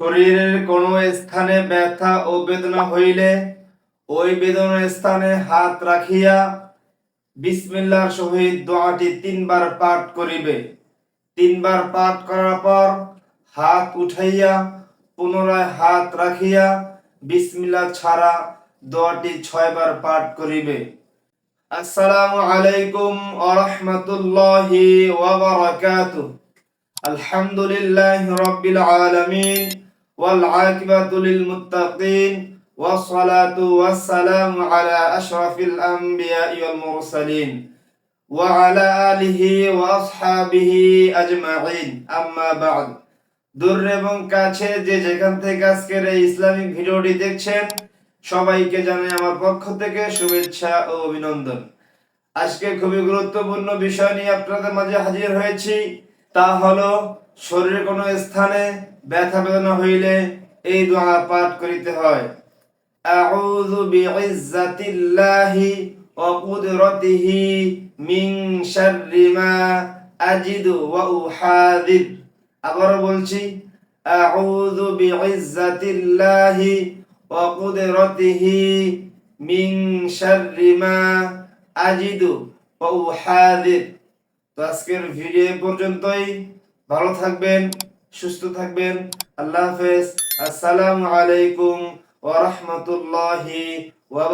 শরীরের কোনো স্থানে ব্যথা ও বেদনা হইলে ওই বেদনা স্থানে হাত রাখিয়া বিসমিল্লার সহিত দোয়াটি তিনবার পাঠ করিবে। তিনবার পাঠ করার পর হাত উঠাইয়া পুনরায় হাত রাখিয়া বিসমিল্লা ছাড়া দোয়াটি ছয়বার পাঠ করিবে। আসসালামু আলাইকুম আলহামদুলিল্লাহ ওয়াবারাকাতু আলহামদুলিল্লাহি রাব্বিল আলামিন। والعاقبة للمتقين والصلاة والسلام على أشرف الأنبياء والمرسلين وعلى آله وأصحابه أجمعين أما بعد দূর এবং কাছে যে যেখান থেকে আজকের এই ইসলামিক ভিডিওটি দেখছেন সবাইকে জানাই আমার পক্ষ থেকে শুভেচ্ছা ও অভিনন্দন আজকে খুবই গুরুত্বপূর্ণ বিষয় নিয়ে আপনাদের মাঝে হাজির হয়েছি তা হলো শরীরের কোনো স্থানে ব্যথা বেদনা হইলে এই দোয়া পাঠ করিতে হয়। আবার বলছি, আউযু বিইজ্জাতিল্লাহি ওয়া কুদরাতিহি মিন শাররি মা আজিদু ওয়া উহাদির। তো আজকের ভিডিও পর্যন্তই। ভালো থাকবেন সুস্থ থাকবেন। আল্লাহ হাফেজ। আসসালামু আলাইকুম ওয়া রাহমাতুল্লাহি ওয়া